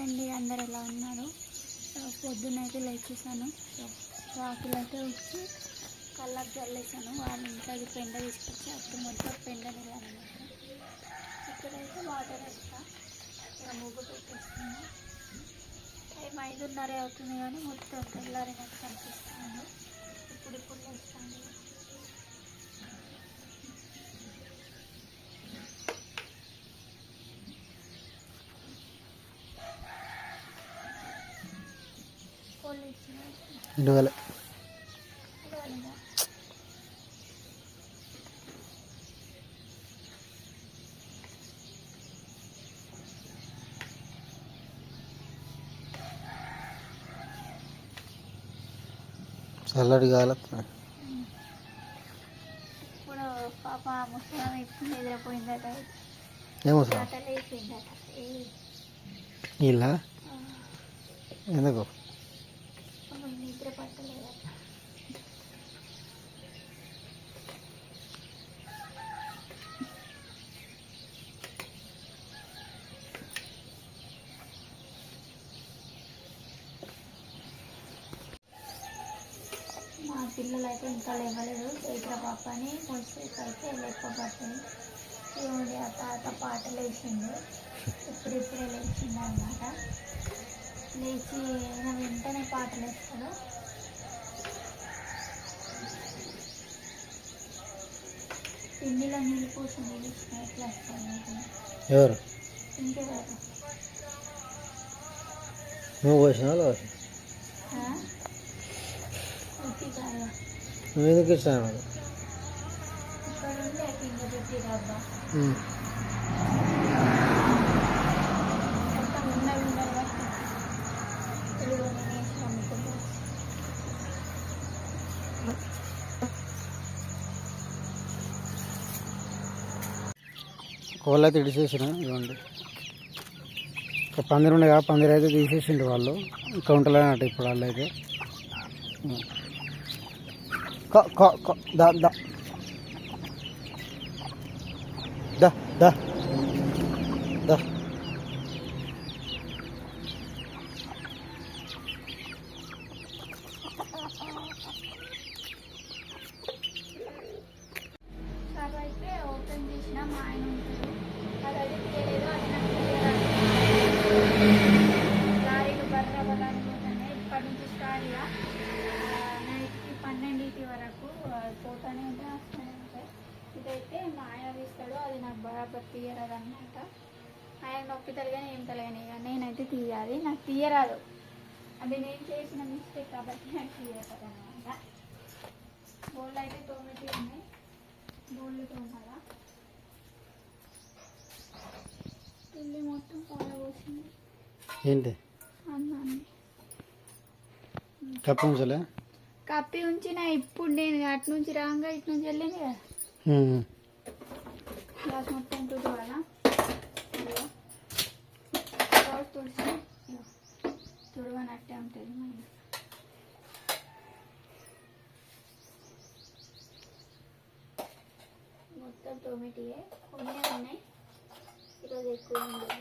అండి అందరు ఎలా ఉన్నారు? పొద్దునైతే లేచేసాను. రాకులైతే వచ్చి కళ్ళకు చల్లేసాను. వాళ్ళ ఇంట్లోకి పెండ తీసుకొచ్చి అప్పుడు మొత్తం పెండ నిలనమాట ఇక్కడైతే వాటర్ వేస్తా ఇక ముగ్గు పెట్టేస్తున్నాను టైం ఐదున్నర అవుతుంది కానీ మొత్తం తెల్లారినట్టు కనిపిస్తుంది. ఇప్పుడు ఇప్పుడు వేస్తాను కోళ్ళు ఇచ్చిన రెండు వేల. చల్లటి గాలి ఇప్పుడు పాప ముసలం ఇప్పుడు నిద్రపోయిందట. ఏమవుతుంది ఆటలు అయిపోయిందట ఏ ఇలా ఎందుకు కొంచెం నిద్ర పట్టలేదట మా పిల్లలు అయితే ఇంకా లేవలేదు. చైత్ర పాపని కొంచెంసేపు అయితే లేకపోతుంది ఏముంది ఆ తాత పాటలు వేసిండు ఇప్పుడిప్పుడే లేచిండు అనమాట లేచి అయిన వెంటనే పాటలు వేస్తాడు పిండిలో నీళ్ళు పోసి నీళ్ళు ఇచ్చిన ఎట్లా వస్తాడు మీకు? ఎవరు? ఇంకెవరు? నువ్వు పోసినా వాళ్ళు పోసిన ఆ? ఉత్తి కాయ నువ్వు ఎందుకు ఇచ్చాను నాకు ఇక్కడ ఉండే పిండి పెట్టి డబ్బా ఉమ్. మొత్తం ఉన్నవి ఉన్నవి బట్టి అమ్ముకుంటాను కోళ్ళు అయితే ఇడిచేసిన ఇవ్వండి. పందిరి ఉండే కదా పందిరి అయితే తీసేసిండు వాళ్ళు. కౌంటర్లో అన్నట్టు ఇప్పుడు వాళ్ళు అయితే có có có đó đó đó đó đó తీయాలి. నాకు తీయరాదు. అది నేను చేసిన మిస్టేక్ కాబట్టి నాకు తీయరాదు అనమాట బోళ్ళు అయితే తోమిటి ఉన్నాయి బోళ్ళు తోమాలా? పిల్లి మొత్తం పాల పోసింది. ఏంటి? అన్నాన్ని కప్ప ఉంచలే? కప్పి ఉంచిన ఇప్పుడు నేను అటు నుంచి రాగా ఇటు నుంచి వెళ్ళింది కదా. గ్లాస్ మొత్తం తుడవాలా తుడిచి ఇదిగో. తుడవనట్టే ఉంటుంది మన మొత్తం టొమాటోయే కొన్ని ఉన్నాయి. ఈరోజు ఎక్కువ ఉండదు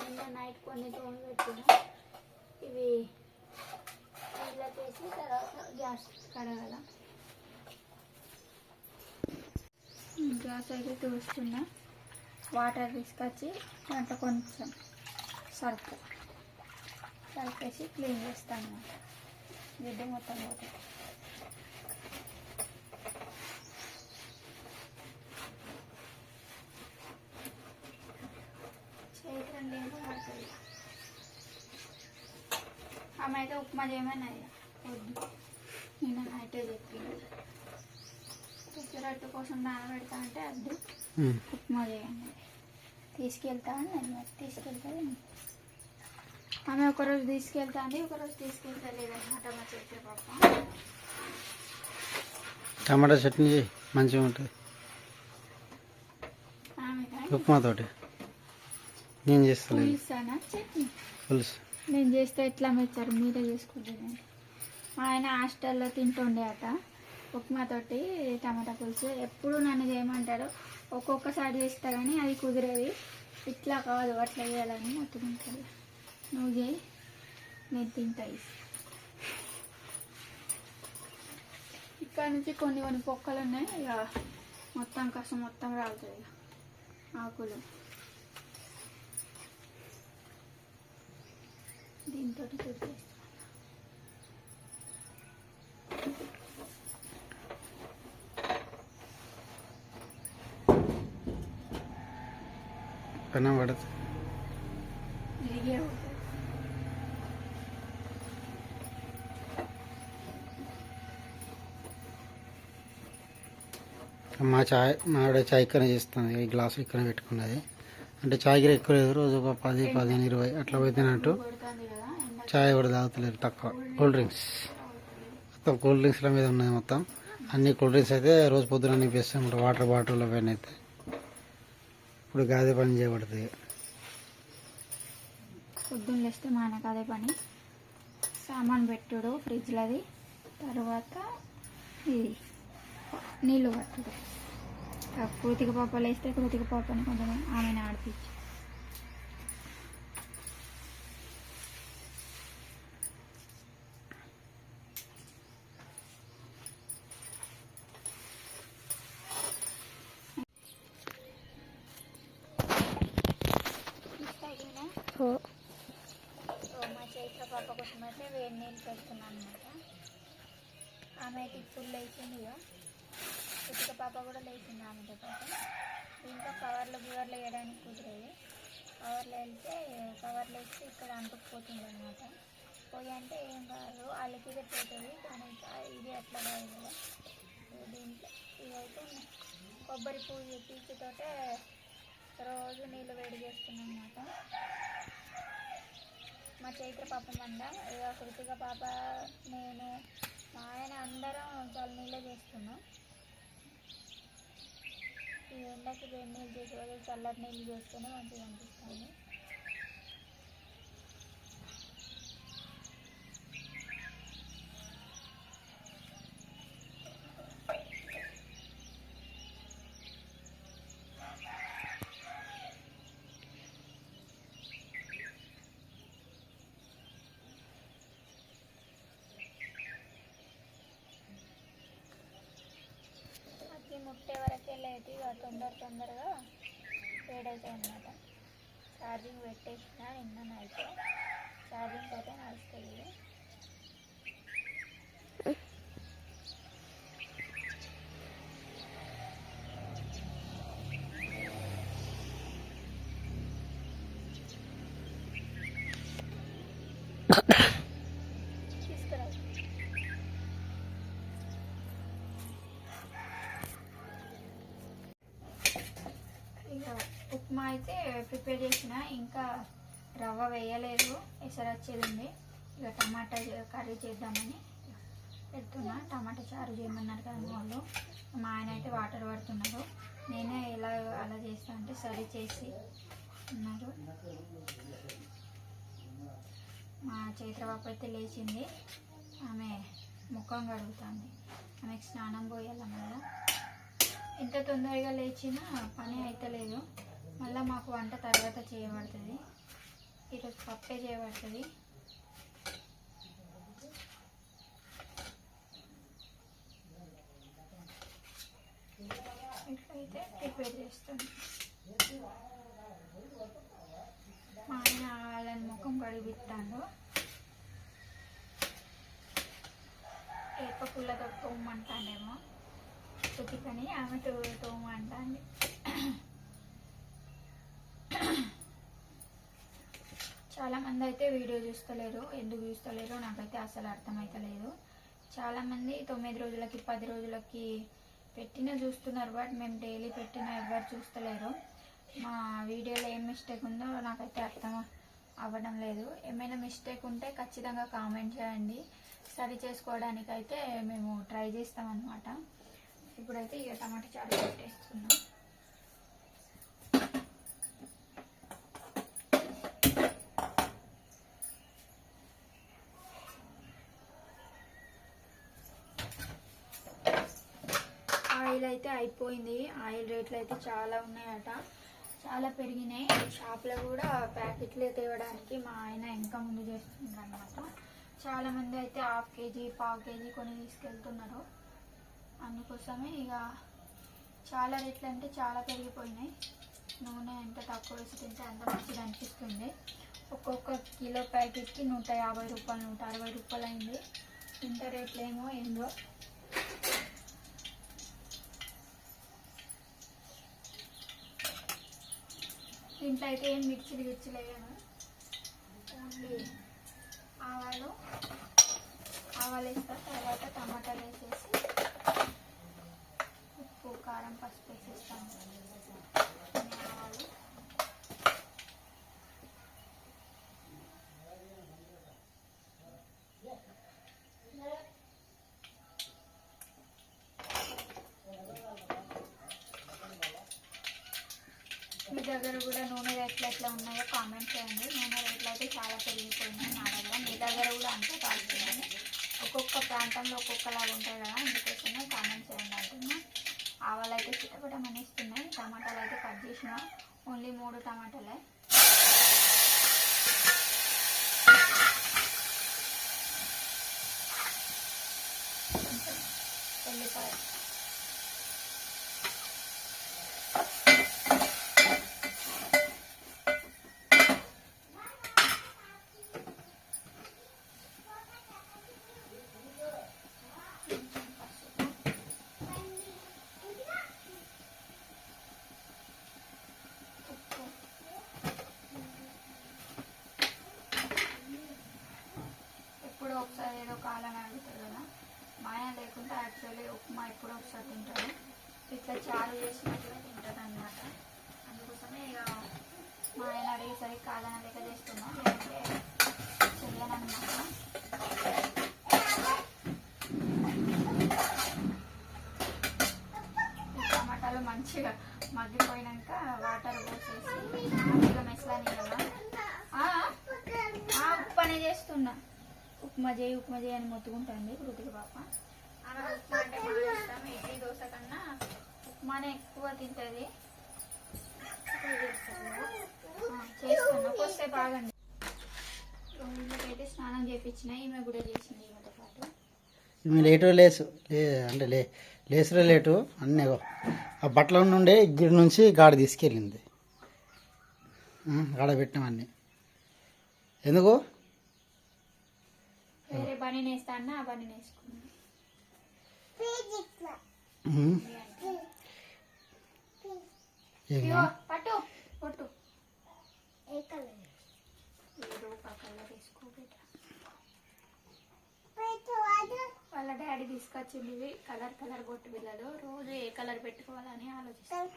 నిన్న నైట్ కొన్ని తోమి పెట్టిన. ఇవి నీళ్ళకి వేసి తర్వాత గ్యాస్ కడగల. గ్యాస్ అయితే తోస్తున్నా. వాటర్ తీసుకొచ్చి దాంట్లో కొంచెం సర్ఫ్. వేసి క్లీన్ చేస్తాను అన్నమాట. గిడ్డ మొత్తం పోతుంది చైత్రం లేదు పడుతుంది ఆమె అయితే ఉప్మా చేయమని వద్దు. నేను నైటే చెప్పింది రొట్టె కోసం నానబెడతా అంటే వద్దు. ఉప్మా చేయండి తీసుకెళ్తా అని నేను మరి తీసుకెళ్తా ఆమె ఒకరోజు తీసుకెళ్తా అండి ఒకరోజు తీసుకెళ్తా లేదన్నమాట మా చైత్ర పాప టమాటా చట్నీ మంచిగా ఉంటుంది. ఉప్మాతోటి. నేను చేస్తాను పులుసు. నేను చేస్తే ఎట్లా మెచ్చారు మీరే చేసుకుంటాను ఆయన హాస్టల్లో తింటుండే అట. ఉప్మాతోటి టమాటా పులుసు. ఎప్పుడు నన్ను చేయమంటాడు. ఒక్కొక్కసారి చేస్తా కానీ అది కుదిరేది. ఇట్లా కాదు అట్లా వేయాలని మొత్తుకుంటుంది నువ్వు చేయి నేను తింటాయి ఇక్కడ నుంచి కొన్ని కొన్ని పొక్కలు ఉన్నాయి ఇక మొత్తం కష్టం మొత్తం రాలుతుంది ఇక. ఆకులు. దీంతో తుడిచేస్తాను పెనం ఇక్కడ మా చాయ్ మా ఆవిడ చాయ్ ఇక్కడ చేస్తుంది ఈ గ్లాసు ఇక్కడ పెట్టుకున్నది. అంటే చాయ్ గిర ఎక్కువ లేదు రోజు ఒక పది పదిహేను ఇరవై అట్లా పోతున్నట్టు చాయ్ కూడా తాగుతలేరు తక్కువ. కూల్ డ్రింక్స్ మొత్తం కూల్ డ్రింక్స్ల మీద ఉన్నది మొత్తం. అన్ని కూల్ డ్రింక్స్ అయితే రోజు పొద్దున నింపిస్తాం వాటర్ బాటిల్ అవన్నీ అయితే. ఇప్పుడు గాదే పని చేయబడుతుంది. పొద్దున్న లేస్తే మా ఆయనకు అదే పని. సామాన్ పెట్టుడు ఫ్రిడ్జ్లది తర్వాత ఇది. నీళ్ళు పట్టుడు కృతిక పాపలు వేస్తే కృతిక పాపని కొంచెం ఆమెను ఆడిపించి సో మా చైత్ర పాప కోసం అయితే వేడి నీళ్ళు పెడుతున్నాను అనమాట ఆమె అయితే ఇప్పుడు లేచింది ఇక ఇటుక పాప కూడా లేచింది ఆమెతో పాటు ఇంకా కవర్లు బివర్లో వేయడానికి కుదిరేది. కవర్లో వెళ్తే కవర్లు వేస్తే ఇక్కడ అంటుకుపోతుంది అనమాట పోయి అంటే ఏం కాదు వాళ్ళకి పోతుంది కానీ ఇది అట్లా కాదు కదా. దీంట్లో ఇదైతే కొబ్బరి పూజ పీచుతోటే రోజు నీళ్ళు వేడి చేస్తున్నాం అనమాట మా చైత్ర పాప మంద ఇక కృతిక పాప నేను మా ఆయన అందరం చాలా నీళ్ళే చేస్తున్నాం. ఈ ఎండకి వేడి నీళ్ళు చేసే వాళ్ళు చల్లటి నీళ్ళు చేస్తేనే మంచిగా అనిపిస్తుంది. ముట్టే వరకే లేదు ఇక తొందర తొందరగా వేడవుతాయి అన్నమాట ఛార్జింగ్ పెట్టేసిన నిన్న నైట్. ఛార్జింగ్ తోటే నడుస్తుంది ఇది. తీసుకురా ఇక ఉప్మా అయితే ప్రిపేర్ చేసిన ఇంకా రవ్వ వేయలేదు. ఎసరు వచ్చేది ఇక టమాటా కర్రీ చేద్దామని పెడుతున్నా. టమాటా చారు చేయమన్నారు కదా వాళ్ళు. మా ఆయన అయితే వాటర్ పడుతున్నారు నేనే ఎలా అలా చేస్తా అంటే సరి చేసి ఉన్నారు. మా చైత్రబాబు అయితే లేచింది. ఆమె ముఖం కడుగుతుంది. ఆమెకు స్నానం పోయాలన్నమాట ఎంత తొందరగా లేచినా పని అయితలేదు. మళ్ళీ మాకు వంట తర్వాత చేయబడుతుంది. ఈరోజు పప్పే చేయబడుతుంది. ఇట్లయితే ప్రిపేర్ చేస్తాను. మా ఆయన వాళ్ళని ముఖం కడిగిస్తాడు ఏపకుళ్ళతో తోమంటానేమో ఉతికని ఆమెతో తోమంటాంది. మంది అయితే వీడియో చూస్తలేరు ఎందుకు చూస్తలేరో నాకైతే అసలు అర్థమవుతలేదు చాలా మంది తొమ్మిది రోజులకి పది రోజులకి పెట్టిన చూస్తున్నారు బట్ మేము డైలీ పెట్టిన ఎవరు చూస్తలేరు. మా వీడియోలో ఏం మిస్టేక్ ఉందో నాకైతే అర్థం అవ్వడం లేదు. ఏమైనా మిస్టేక్ ఉంటే ఖచ్చితంగా కామెంట్ చేయండి. సరి చేసుకోవడానికి అయితే మేము ట్రై చేస్తామన్నమాట. ఇప్పుడైతే ఇక టమాటా చారు పెట్టేసుకున్నాం ఆయిల్ అయితే అయిపోయింది. ఆయిల్ రేట్లు అయితే చాలా ఉన్నాయట. చాలా పెరిగినాయి. షాప్లో కూడా ప్యాకెట్లు తేవడానికి మా ఆయన ఇంకా ముందు చేస్తున్నారు అనమాట చాలా మంది అయితే హాఫ్ కేజీ పావు కేజీ కొని తీసుకెళ్తున్నారు. అందుకోసమే ఇక చాలా రేట్లు అంటే చాలా పెరిగిపోయినాయి. నూనె ఎంత తక్కువ వేసి తింటే అంత మంచిది అనిపిస్తుంది. ఒక్కొక్క కిలో ప్యాకెట్కి నూట యాభై రూపాయలు నూట అరవై రూపాయలు అయింది. ఇంత రేట్లేమో ఏందో. దీంట్లో అయితే ఏం మిక్సీలు గిర్చిలు వేయను. ఓన్లీ ఆవాలు ఆవాలు వేస్తా తర్వాత టమాటాలు వేసేసి ఉప్పు కారం పసుపు వేసేస్తాను కొన్ని ఆవాలు మీ దగ్గర కూడా నూనె రేట్లు ఎట్లా ఉన్నాయో కామెంట్ చేయండి. నూనె రేట్లు అయితే చాలా పెరిగిపోయినాయి నా దగ్గర. మీ దగ్గర కూడా అంతే కాల్చుకోండి ఒక్కొక్క ప్రాంతంలో ఒక్కొక్కలాగా ఉంటాయి కదా అందుకోసమే కామెంట్ చేయండి అంటున్నా. ఆవాలు అయితే చిట్టపటమని మనిస్తున్నాయి టమాటాలు అయితే కట్ చేసిన. ఓన్లీ మూడు టమాటాలే. ఎల్లిపాయ ఉల్లిపాయ ఉప్పు ఎప్పుడో ఒకసారి ఏదో కాలని అడుగుతారు కదా మా ఆయన లేకుంటే యాక్చువల్లీ ఉప్మా ఎప్పుడో ఒకసారి తింటాడు ఇట్లా చారు చేసినట్టుగా తింటుంది అనమాట అందుకోసమే ఇక మా ఆయన అడిగేసరికి కాదని లెక్క చేస్తున్నా లేదంటే చెయ్యనమాట టమాటాలు మంచిగా మగ్గిపోయినాక వాటర్ పోసేసి మంచిగా మెస్లాని కదా ఆ, ఆ, చేస్తున్నా. ఉప్మా చేయి ఉప్మా చేయి అని మొత్తుకుంటుంది రుతికి పాప. ఆమె ఉప్మా అంటే బాగా ఇష్టం. ఇడ్లీ దోశ కన్నా ఉప్మానే ఎక్కువ తింటుంది. చేస్తున్నా. వస్తే బాగండి అయితే స్నానం చేయించిన ఈమె కూడా చేసింది ఈమెతో పాటు. ఈమె లేటు లేసు లే అంటే లే లేసులో లేటు. అన్నీ ఆ బట్టల నుండే గిడి నుంచి గాడ తీసుకెళ్ళింది. గాడ పెట్టినవన్నీ ఎందుకు? వేరే బని నేస్తా అన్న ఆ బని ఇదిగో, పట్టు పట్టు ఏదో ఒక కలర్ వేసుకో బిడ్డ. వాళ్ళ డాడీ తీసుకొచ్చింది ఇవి కలర్ కలర్ బొట్టు బిళ్ళలు రోజు ఏ కలర్ పెట్టుకోవాలని ఆలోచిస్తాను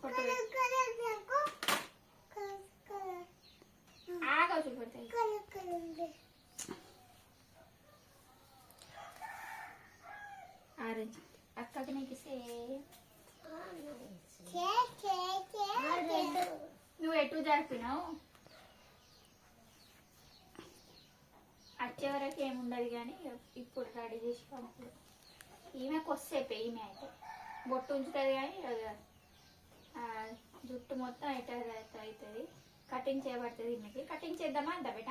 పొట్టు ఆగా చూపెడతాయి ఆరెంజ్ అక్కకి నీకు సేమ్ నువ్వు ఎటు జరిపినావు? వచ్చే వరకు ఏముండదు కానీ ఇప్పుడు రెడీ చేసి పంపు ఈమె కొద్దిసేపు ఈమె అయితే. బొట్టు ఉంచుతుంది కానీ జుట్టు మొత్తం అయితే అవుతుంది? కటింగ్ చేయబడుతుంది ఈమెకి. కటింగ్ చేద్దామా? అంత బేట?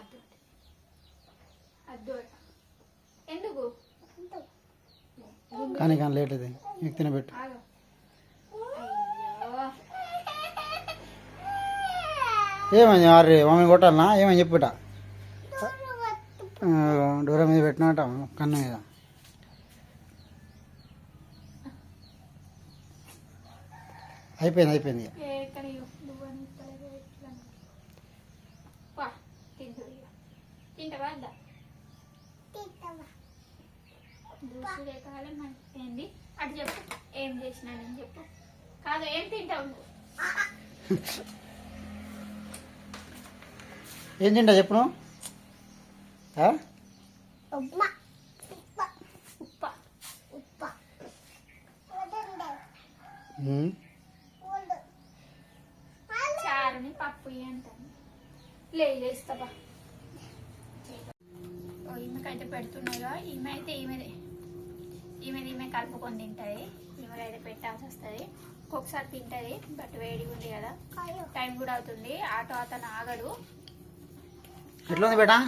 అద్దు. అద్దు. ఎందుకు? కానీ కానీ లేట్ అది మీకు తినబెట్టు. ఏమని అరే మమ్మీ కొట్టాలనా? ఏమని చెప్పుట? డోర మీద పెట్టినట కన్ను మీద. అయిపోయింది అయిపోయింది. ఇక. ఎక్కడ నువ్వని ఇస్తలేదు ఎట్లా పా తింటుంది ఇక తింటావా అద్దా దూసుడే కాలే మనకి ఏంది అటు చెప్పు ఏం చేసినా నేను చెప్పు. కాదు ఏం తింటావు నువ్వు? ఏం తింటా చెప్పు? ఉప్ప. చారుని పప్పు అంటాను. లే లేస్తావా? ఉడుకుతున్నాయో ఈమె అయితే ఈమెది. ఈమెది ఈమె కలుపుకొని తింటుంది. ఈమె అయితే పెట్టాల్సి వస్తుంది. ఒక్కొక్కసారి తింటుంది బట్ వేడిగా ఉంది కదా. టైం కూడా అవుతుంది. ఆటో అతను ఆగడు. ఎట్లా ఉంది బేటా?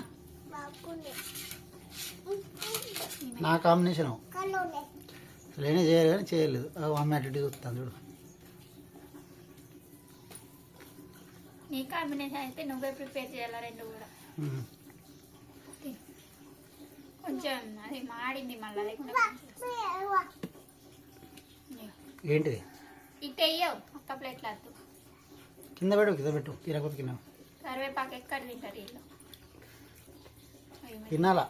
ఈమె నా కాంబినేషన్. లేనే చేయలేదు కానీ చేయలేదు. అమ్మ అటు చూస్తాను చూడు. నీ కాంబినేషన్ అయితే నువ్వే ప్రిపేర్ చేయాలి రెండు కూడా. కొంచెం అది మాడింది మళ్ళీ లేకుండా. ఏంటిది? ఒక్క ప్లేట్లో అద్దు కింద పెట్టు కింద పెట్టు తీరకపోతే కింద కరివేపాకు ఎక్కడ తింటారు వీళ్ళు? ఈమె- తినాలా.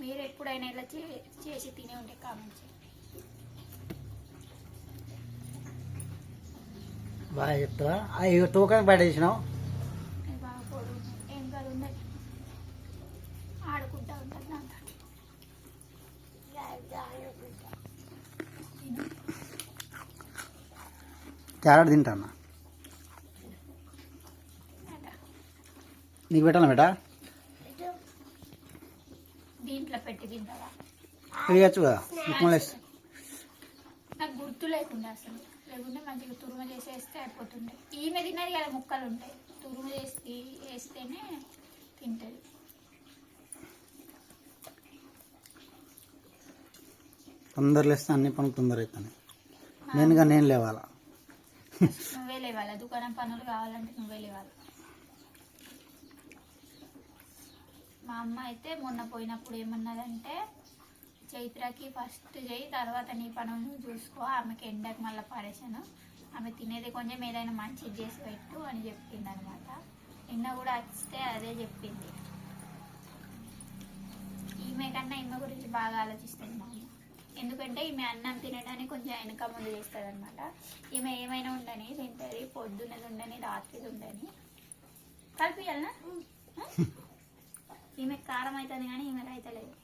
మీరు ఎప్పుడైనా ఇలా చే- చేసి తినే ఉంటే కామెంట్ చేయండి. బాగా చెప్తావా? అవి తూకానికి బయట చేసినావు అది బాగా పొడి ఉన్నాయి. ఏం కాదు ఉన్నది ఆడుకుంటా ఉంటుంది దాంతో తిను. క్యారెట్ తింటానా? అలా. నీకు పెట్టాలా బేటా? దీంట్లో పెట్టి తింటావా? వేయచ్చు కదా ఉప్మా వేసి నాకు గుర్తు లేకుండా అసలు. లేకుంటే మంచిగా తురుమ చేసి వేస్తే అయిపోతుండే ఈమె తిన్నది కదా ముక్కలు ఉంటాయి. తురుమ చేసి వేస్తేనే తింటది. తొందర లేస్తే అన్ని పనులు తొందర అవుతాయి నేనుగా నేను లేవాలా? నువ్వే లేవాలి. దుకాణం పనులు కావాలంటే నువ్వే లేవాలి. మా అమ్మ అయితే మొన్న పోయినప్పుడు ఏమన్నదంటే చైత్రకి ఫస్ట్ చేయి తర్వాత నీ పనులు చూసుకో ఆమెకి ఎండకి మళ్ళీ పడేసాను ఆమె తినేది కొంచెం ఏదైనా మంచిది చేసి పెట్టు అని చెప్పింది అనమాట నిన్న కూడా వస్తే అదే చెప్పింది. ఈమె కన్నా ఈమె గురించి బాగా ఆలోచిస్తుంది మా అమ్మ. ఎందుకంటే ఈమె అన్నం తినడానికి కొంచెం వెనక ముందు చేస్తుంది అనమాట ఈమె ఏమైనా ఉండని తింటుంది పొద్దున్నది ఉండని రాత్రిది ఉండని. కలిపియాలనా? ఈమె కారం అవుతుంది కానీ ఈమె అయితే లేదు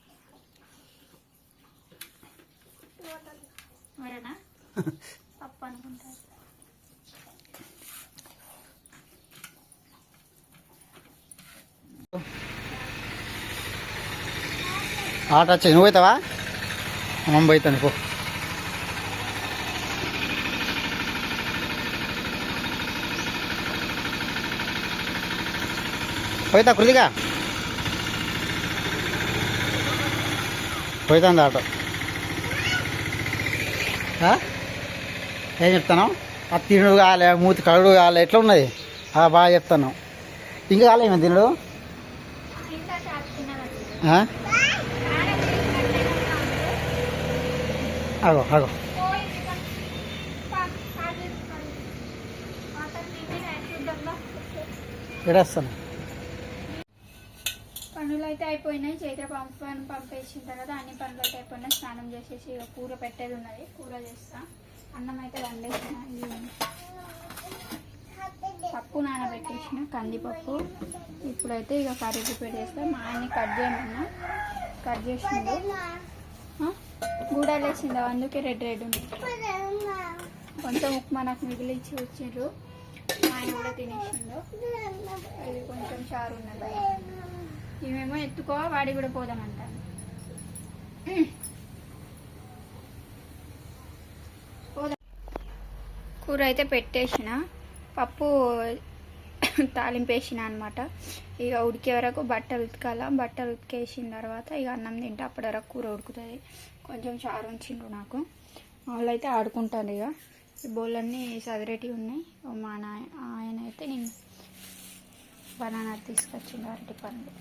మరేనా పప్పు అనుకుంటారు. ఆట వచ్చి నువ్వు అవుతావా అమ్మమ్మ పోతాను పో. పోయితా కృతిగా? పోతుంది ఆటో? ఏం చెప్తాను? ఆ తినుడు కాలే మూతి కడుడు కాలే ఎట్లా ఉన్నది ఆ, బాగా చెప్తాను. ఇంకా కాలే ఏమైనా తినడు? ఇంకా చాలా ఎడేస్తాను పనులు అయితే అయిపోయినాయి. చైత్ర పంపని పంపేసిన తర్వాత అన్ని పనులు అయితే అయిపోయినాయి. స్నానం చేసేసి ఇక కూర పెట్టేది ఉన్నది. కూర చేస్తా. అన్నం అయితే వండేసిన పప్పు నానబెట్టేసిన. కందిపప్పు. ఇప్పుడైతే ఇక కర్రీ ప్రిపేర్ చేస్తా. మా ఆయన్ని కట్ చేయమన్నా. కట్ చేసిండు. గూడాలు వేసిండు అందుకే రెడ్ రెడ్ ఉంది. కొంచెం ఉప్మా నాకు మిగిలి ఇచ్చి వచ్చిండ్రు. మా ఆయన కూడా తినేసిండు. అది కొంచెం చారు ఉన్నది ఇవేమో ఎత్తుకో వాడి కూడా పోదామంటాను కూర అయితే పెట్టేసిన. పప్పు తాలింపు వేసిన అనమాట ఇక ఉడికే వరకు బట్టలు ఉతకాల. బట్టలు ఉతికేసిన తర్వాత ఇక అన్నం తింటే అప్పటి వరకు కూర ఉడుకుతుంది. కొంచెం చారు ఉంచిండ్రు నాకు. వాళ్ళు అయితే ఆడుకుంటారు ఇక. ఈ బోళ్ళన్నీ సదిరేటివి ఉన్నాయి. మా నాయ ఆయన అయితే నేను బనానా తీసుకొచ్చిండు అరటి పండు.